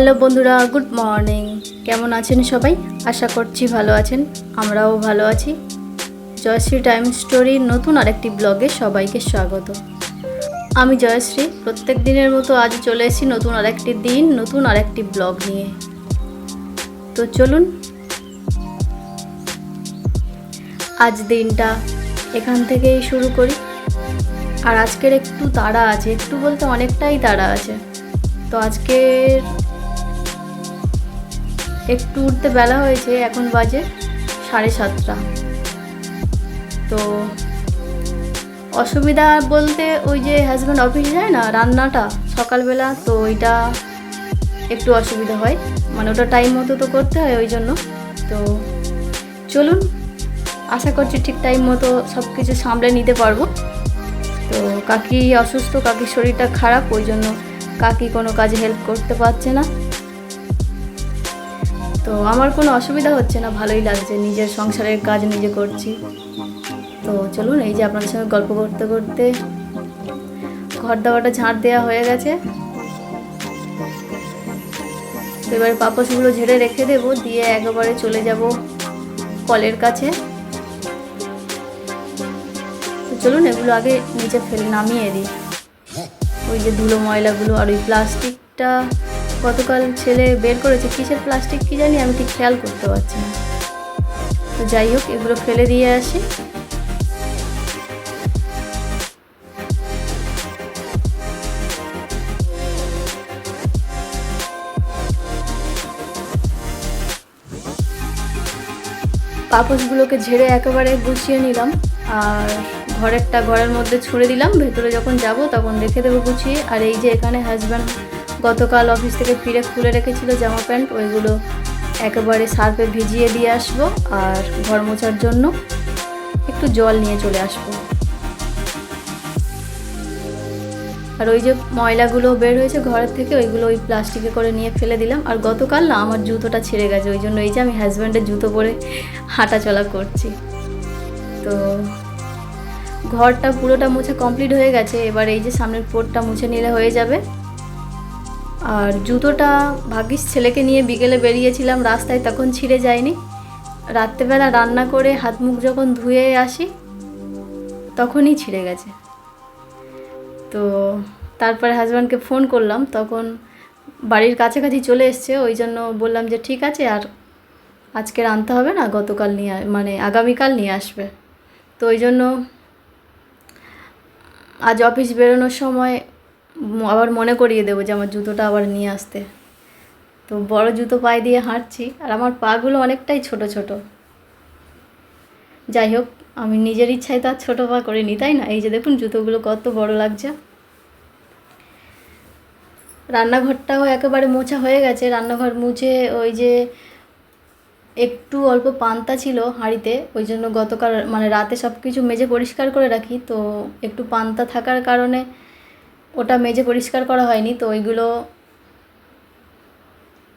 Hello বন্ধুরা, good morning. কেমন আছেন সবাই? আশা করছি ভালো আছেন। আমরাও ভালো আছি। জয়শ্রী টাইম স্টোরির নতুন আরেকটি ব্লগে সবাইকে স্বাগত। আমি জয়শ্রী, প্রত্যেক দিনের মতো আজ চলে এসেছি নতুন আরেকটি দিন, নতুন আরেকটি ব্লগ নিয়ে। তো চলুন। আজ দিনটা এখান থেকেই শুরু করি। আর আজকের একটু তাড়া আছে, একটু বলতে অনেকটাই তাড়া আছে। তো আজকের একটু উঠতে বেলা হয়েছে, এখন বাজে সাড়ে সাতটা। তো অসুবিধা বলতে ওই যে হাজব্যান্ড অফিসে যায় না, রান্নাটা সকালবেলা, তো ওইটা একটু অসুবিধা হয়। মানে ওটা টাইম মতো তো করতে হয় ওই জন্য। তো চলুন, আশা করছি ঠিক টাইম মতো সব কিছু সামলে নিতে পারব। তো কাকি অসুস্থ, কাকির শরীরটা খারাপ, ওই জন্য কাকি কোনো কাজে হেল্প করতে পারছে না। তো আমার কোনো অসুবিধা হচ্ছে না, ভালোই লাগছে। নিজের সংসারের কাজ নিজে করছি। তো চলুন, এই যে আপনার সঙ্গে গল্প করতে করতে ঘর দাওয়াটা ঝাঁট দেওয়া হয়ে গেছে। তো এবারে পাপসগুলো ঝেড়ে রেখে দেবো, দিয়ে একেবারে চলে যাব কলের কাছে। তো চলুন, এগুলো আগে নিচে ফেলে নামিয়ে দিই। ওই যে ধুলো ময়লাগুলো আর ওই প্লাস্টিকটা। গতকাল ছেলে বের করেছে, কিসের প্লাস্টিক কি জানি আমি ঠিক খেয়াল করতে পারছি না। তো যাই হোক, এগুলো ফেলে দিয়ে আসি। পাপোশগুলোকে ঝেড়ে একেবারে গুছিয়ে নিলাম, আর ঘরেরটা ঘরের মধ্যে ছুঁড়ে দিলাম, ভেতরে যখন যাব তখন রেখে দেবো গুছিয়ে। আর এই যে এখানে হাজব্যান্ড গতকাল অফিস থেকে ফিরে খুলে রেখেছিল জামা প্যান্ট, ওইগুলো একেবারে সার্ফে ভিজিয়ে দিয়ে আসব আর ঘর মোছার জন্য একটু জল নিয়ে চলে আসব। আর ওই যে ময়লাগুলো বের হয়েছে ঘরের থেকে, ওইগুলো ওই প্লাস্টিকে করে নিয়ে ফেলে দিলাম। আর গতকাল না, আমার জুতোটা ছিঁড়ে গেছে, ওই জন্য এই যে আমি হাজব্যান্ডের জুতো পরে হাঁটা চলা করছি। তো ঘরটা পুরোটা মুছে কমপ্লিট হয়ে গেছে, এবার এই যে সামনের পোর্টটা মুছে নিলে হয়ে যাবে। আর জুতোটা ভাগ্যিস ছেলেকে নিয়ে বিকেলে বেরিয়েছিলাম, রাস্তায় তখন ছিঁড়ে যায়নি। রাত্রেবেলা রান্না করে হাত মুখ যখন ধুয়ে আসি, তখনই ছিঁড়ে গেছে। তো তারপরে হাজব্যান্ডকে ফোন করলাম, তখন বাড়ির কাছাকাছি চলে এসছে, ওই জন্য বললাম যে ঠিক আছে, আর আজকের আনতে হবে না, গতকাল নিয়ে মানে আগামীকাল নিয়ে আসবে। তো ওই জন্য আজ অফিস বেরোনোর সময় আবার মনে করিয়ে দেবো যে আমার জুতোটা আবার নিয়ে আসতে। তো বড় জুতো পায়ে দিয়ে হাঁটছি, আর আমার পাগুলো অনেকটাই ছোট ছোট। যাই হোক, আমি নিজের ইচ্ছায় তো আর ছোটো পা করিনি, তাই না? এই যে দেখুন জুতোগুলো কত বড় লাগছে। রান্নাঘরটাও একেবারে মোছা হয়ে গেছে। রান্নাঘর মুছে ওই যে একটু অল্প পান্তা ছিল হাঁড়িতে, ওই জন্য গতকাল মানে রাতে সব কিছু মেজে পরিষ্কার করে রাখি। তো একটু পান্তা থাকার কারণে ওটা মেজে পরিষ্কার করা হয়নি, তো ওইগুলো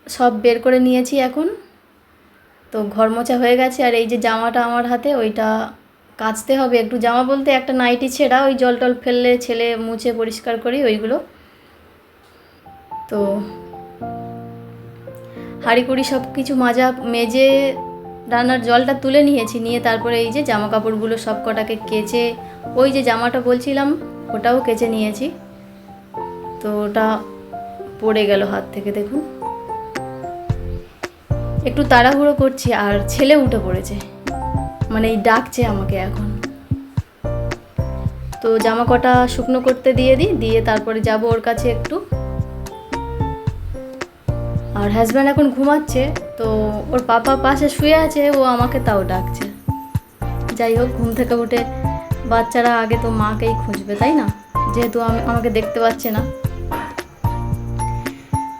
সব বের করে নিয়েছি এখন। তো ঘর মোছা হয়ে গেছে, আর এই যে জামাটা আমার হাতে, ওইটা কাচতে হবে। একটু জামা বলতে একটা নাইটি ছেঁড়া, ওই জল টল ফেললে, ছেলে মুছে পরিষ্কার করি ওইগুলো। তো হাঁড়ি কুড়ি সব কিছু মাজা, মেজে রান্নার জলটা তুলে নিয়েছি, নিয়ে তারপরে এই যে জামা কাপড়গুলো সব কটাকে কেচে, ওই যে জামাটা বলছিলাম, ওটাও কেচে নিয়েছি। তো ওটা পড়ে গেল হাত থেকে, দেখুন। একটু তাড়াহুড়ো করছি, আর ছেলে উঠে পড়েছে। মানে এই ডাকছে আমাকে এখন। তো জামা কটা শুকনো করতে দিয়ে দিই, দিয়ে তারপরে যাব ওর কাছে একটু। আর হাজব্যান্ড এখন ঘুমাচ্ছে, তো ওর পাপা পাশে শুয়ে আছে, ও আমাকে তাও ডাকছে। যাই হোক, ঘুম থেকে উঠে বাচ্চারা আগে তো মাকেই খুঁজবে, তাই না? যেহেতু আমি, আমাকে দেখতে পাচ্ছে না।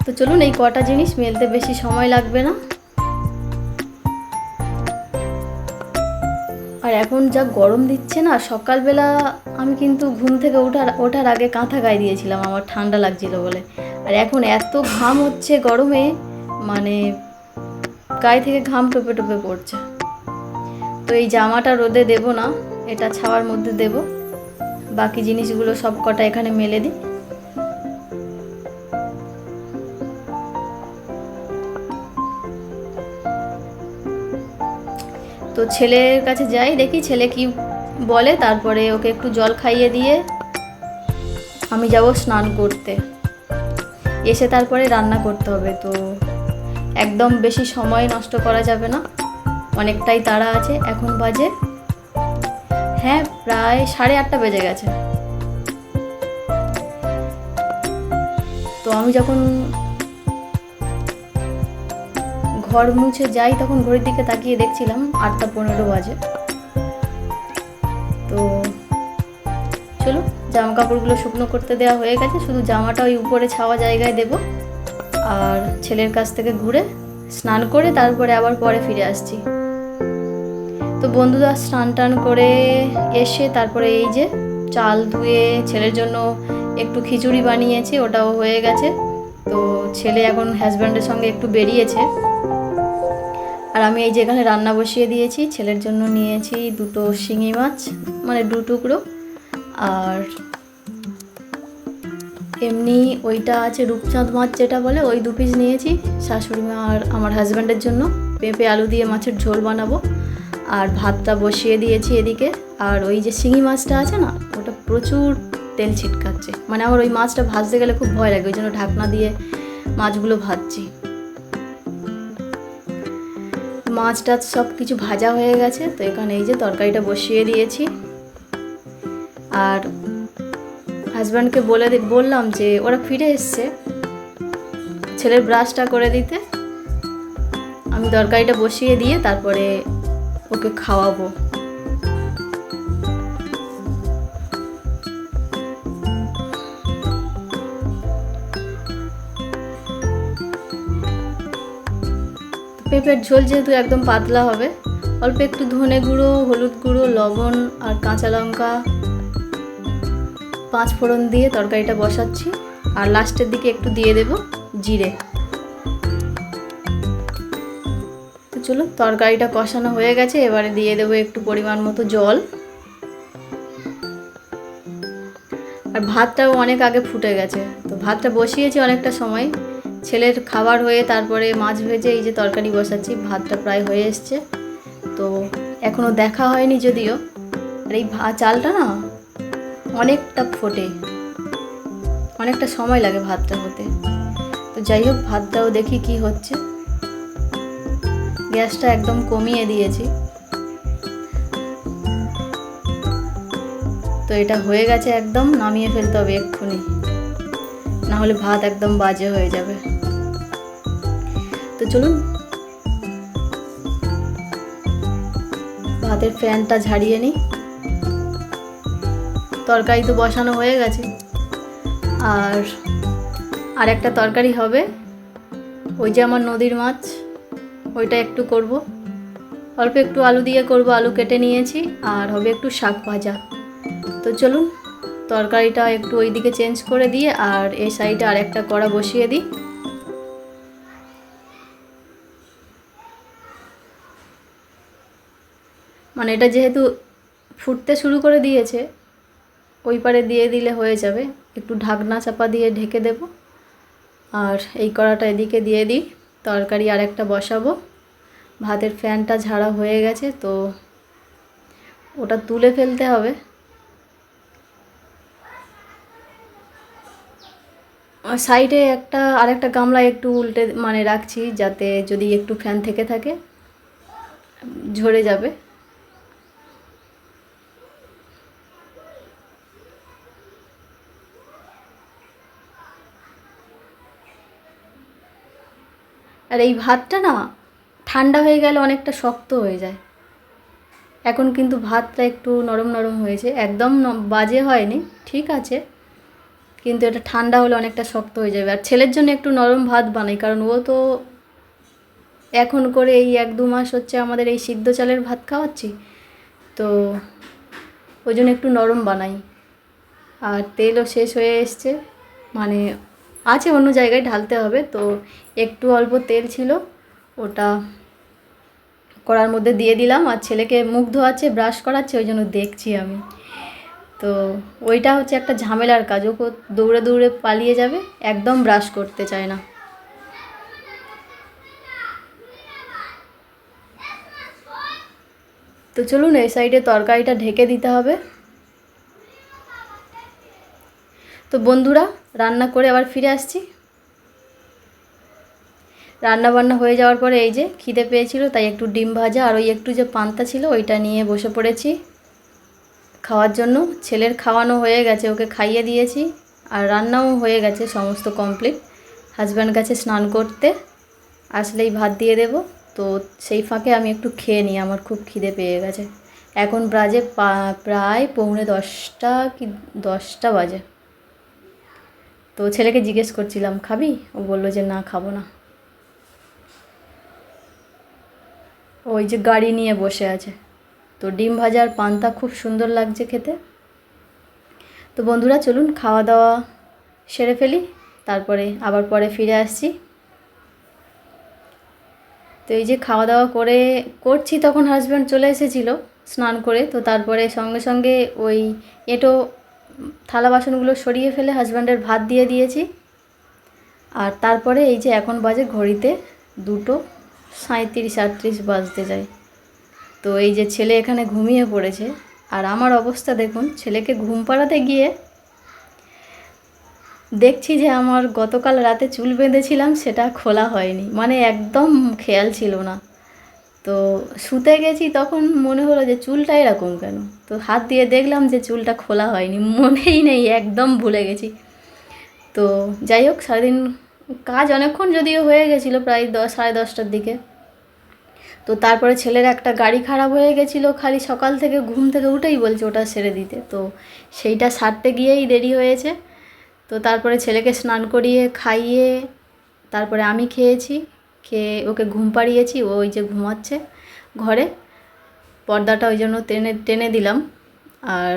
তো চলুন এই কটা জিনিস মেলতে বেশি সময় লাগবে না। আর এখন যা গরম দিচ্ছে না, সকালবেলা আমি কিন্তু ঘুম থেকে ওঠার ওঠার আগে কাঁথা গায়ে দিয়েছিলাম, আমার ঠান্ডা লাগছিল বলে। আর এখন এত ঘাম হচ্ছে গরমে মানে গায়ে থেকে ঘাম টোপে টোপে পড়ছে। তো এই জামাটা রোদে দেব না, এটা ছাওয়ার মধ্যে দেব। বাকি জিনিসগুলো সব কটা এখানে মেলে দিই। ছেলের কাছে যাই, দেখি ছেলে কি বলে, তারপরে ওকে একটু জল খাইয়ে দিয়ে আমি যাব স্নান করতে। এসে তারপরে রান্না করতে হবে, তো একদম বেশি সময় নষ্ট করা যাবে না। অনেকটাই তাড়া আছে, এখন বাজে হ্যাঁ প্রায় সাড়ে আটটা বেজে গেছে। তো আমি যখন ঘর মুছে যাই তখন ঘড়ির দিকে তাকিয়ে দেখছিলাম আটটা পনেরো বাজে। তো চলো জামা কাপড়গুলো শুকনো করতে দেওয়া হয়ে গেছে, শুধু জামাটা ওই উপরে ছাওয়া জায়গায় দেব। আর ছেলের কাছ থেকে ঘুরে স্নান করে তারপরে আবার পরে ফিরে আসছি। তো বন্ধুরা, স্নান টান করে এসে তারপরে এই যে চাল ধুয়ে ছেলের জন্য একটু খিচুড়ি বানিয়েছি, ওটাও হয়ে গেছে। তো ছেলে এখন হাজব্যান্ডের সঙ্গে একটু বেরিয়েছে। আর আমি এই যে এখানে রান্না বসিয়ে দিয়েছি, ছেলের জন্য নিয়েছি দুটো শিঙি মাছ মানে দু টুকরো। আর এমনি ওইটা আছে রূপচাঁদ মাছ যেটা বলে, ওই দু পিস নিয়েছি শাশুড়ি মা আর আমার হাজব্যান্ডের জন্য। পেঁপে, আলু দিয়ে মাছের ঝোল বানাবো। আর ভাতটা বসিয়ে দিয়েছি এদিকে। আর ওই যে শিঙি মাছটা আছে না, ওটা প্রচুর তেল ছিটকাচ্ছে। মানে আমার ওই মাছটা ভাজতে গেলে খুব ভয় লাগে, ওই জন্য ঢাকনা দিয়ে মাছগুলো ভাজছি। মাছটা সব কিছু ভাজা হয়ে গেছে, তো এখানে এই যে তরকারিটা বসিয়ে দিয়েছি। আর হাজব্যান্ডকে বলে বললাম যে ওরা ফিরে এসছে, ছেলের ব্রাশটা করে দিতে। আমি তরকারিটা বসিয়ে দিয়ে তারপরে ওকে খাওয়াবো। পেঁপের ঝোল যেহেতু একদম পাতলা হবে, অল্প একটু ধনে গুঁড়ো, হলুদ গুঁড়ো, লবণ আর কাঁচা লঙ্কা, পাঁচ ফোড়ন দিয়ে তরকারিটা বসাচ্ছি। আর লাস্টের দিকে একটু দিয়ে দেব জিরে। তো চলো, তরকারিটা কষানো হয়ে গেছে, এবারে দিয়ে দেবো একটু পরিমাণ মতো জল। আর ভাতটাও অনেক আগে ফুটে গেছে, তো ভাতটা বসিয়েছি অনেকটা সময়। ছেলের খাবার হয়ে তারপরে মাছ ভেজে এই যে তরকারি বসাচ্ছি, ভাতটা প্রায় হয়ে এসছে। তো এখনও দেখা হয়নি যদিও। আর এই ভা চালটা না অনেকটা ফোটে। অনেকটা সময় লাগে ভাতটা হতে। তো যাই হোক, ভাতটাও দেখি কি হচ্ছে। গ্যাসটা একদম কমিয়ে দিয়েছি। তো এটা হয়ে গেছে একদম, নামিয়ে ফেলতে হবে এক্ষুনি। না হলে ভাত একদম বাজে হয়ে যাবে। তো চলুন। ভাতের ফ্যানটা ঝাড়িয়ে নিই। তরকারি তো বসানো হয়ে গেছে। আর আর একটা তরকারি হবে। ওই যে আমার নদীর মাছ, ওইটা একটু করব। অল্প একটু আলু দিয়ে করব, আলু কেটে নিয়েছি। আর হবে একটু শাক ভাজা। তো চলুন। তরকারিটা একটু ওই দিকে চেঞ্জ করে দিয়ে আর এই সাইডে আর একটা কড়া বসিয়ে দিই। মানে এটা যেহেতু ফুটতে শুরু করে দিয়েছে, ওই পারে দিয়ে দিলে হয়ে যাবে। একটু ঢাকনা চাপা দিয়ে ঢেকে দেব। আর এই কড়াটা এদিকে দিয়ে দিই। তরকারি আর একটা বসাবো। ভাতের ফ্যানটা ঝাড়া হয়ে গেছে, তো ওটা তুলে ফেলতে হবে। সাইডে একটা, আরেকটা গামলা একটু উল্টে মানে রাখছি যাতে যদি একটু ফ্যান থেকে থাকে, ঝরে যাবে। আর এই ভাতটা না, ঠান্ডা হয়ে গেলে অনেকটা শক্ত হয়ে যায়। এখন কিন্তু ভাতটা একটু নরম নরম হয়েছে, একদম বাজে হয়নি, ঠিক আছে। কিন্তু এটা ঠান্ডা হলে অনেকটা শক্ত হয়ে যাবে। আর ছেলের জন্য একটু নরম ভাত বানাই, কারণ ও তো এখন করে এই এক দু মাস হচ্ছে আমাদের এই সিদ্ধ চালের ভাত খাওয়াচ্ছি, তো ওই জন্য একটু নরম বানাই। আর তেলও শেষ হয়ে এসছে মানে আছে অন্য জায়গায় ঢালতে হবে, তো একটু অল্প তেল ছিল, ওটা কড়ার মধ্যে দিয়ে দিলাম। আর ছেলেকে মুখ ধোয়াচ্ছে, ব্রাশ করাচ্ছে, ওই জন্য দেখছি আমি। তো ওইটা হচ্ছে একটা ঝামেলার কাজ, ও দৌড়ে দৌড়ে পালিয়ে যাবে, একদম ব্রাশ করতে চায় না। তো চলুন, এই সাইডে তরকারিটা ঢেকে দিতে হবে। তো বন্ধুরা, রান্না করে আবার ফিরে আসছি। রান্না বান্না হয়ে যাওয়ার পরে এই যে খিদে পেয়েছিল, তাই একটু ডিম ভাজা আর ওই একটু যে পান্তা ছিল, ওইটা নিয়ে বসে পড়েছি। খাওয়ার জন্য। ছেলের খাওয়ানো হয়ে গেছে, ওকে খাইয়ে দিয়েছি। আর রান্নাও হয়ে গেছে সমস্ত কমপ্লিট হাজব্যান্ড গেছে স্নান করতে আসলেই ভাত দিয়ে দেব। তো সেই ফাঁকে আমি একটু খেয়ে নিই, আমার খুব খিদে পেয়ে গেছে। এখন পা- প্রায় পৌনে দশটা কি, দশটা বাজে। তো ছেলেকে জিজ্ঞেস করছিলাম, খাবি? ও বলল যে, না, খাব না। ওই যে গাড়ি নিয়ে বসে আছে। তো ডিম ভাজার পান্তা খুব সুন্দর লাগছে খেতে। তো বন্ধুরা, চলুন খাওয়া দাওয়া সেরে ফেলি, তারপরে আবার পরে ফিরে আসছি। তো এই যে খাওয়া দাওয়া করে করছি, তখন হাজব্যান্ড চলে এসেছিল স্নান করে। তো তারপরে সঙ্গে সঙ্গে ওই এটো থালা বাসনগুলো সরিয়ে ফেলে হাজব্যান্ডের ভাত দিয়ে দিয়েছি। আর তারপরে এই যে এখন বাজে ঘড়িতে দুটো সাঁত্রিশ আটত্রিশ বাজতে যায়। তো এই যে ছেলে এখানে ঘুমিয়ে পড়েছে। আর আমার অবস্থা দেখুন, ছেলেকে ঘুম পাড়াতে গিয়ে দেখছি যে আমার গতকাল রাতে চুল বেঁধেছিলাম, সেটা খোলা হয়নি। মানে একদম খেয়াল ছিল না। তো শুতে গেছি, তখন মনে হলো যে চুলটা এরকম কেন? তো হাত দিয়ে দেখলাম যে চুলটা খোলা হয়নি, মনেই নেই, একদম ভুলে গেছি। তো যাই হোক, সারাদিন কাজ অনেকক্ষণ যদিও হয়ে গেছিল, প্রায় দশ সাড়ে দশটার দিকে। তো তারপরে ছেলের একটা গাড়ি খারাপ হয়ে গেছিল, খালি সকাল থেকে ঘুম থেকে উঠেই বলছে ওটা সেরে দিতে। তো সেইটা সারতে গিয়েই দেরি হয়েছে। তো তারপরে ছেলেকে স্নান করিয়ে, খাইয়ে, তারপরে আমি খেয়েছি, খেয়ে ওকে ঘুম পাড়িয়েছি, ও ওই যে ঘুমাচ্ছে ঘরে। পর্দাটা ওই জন্য টেনে টেনে দিলাম। আর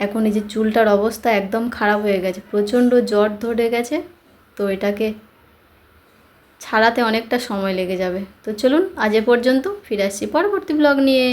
এখন এই যে চুলটার অবস্থা একদম খারাপ হয়ে গেছে, প্রচণ্ড জ্বর ধরে গেছে। তো এটাকে ছাড়াতে অনেকটা সময় লেগে যাবে। তো চলুন আজ এ পর্যন্ত ফিরে আসছি পরবর্তী ব্লগ নিয়ে।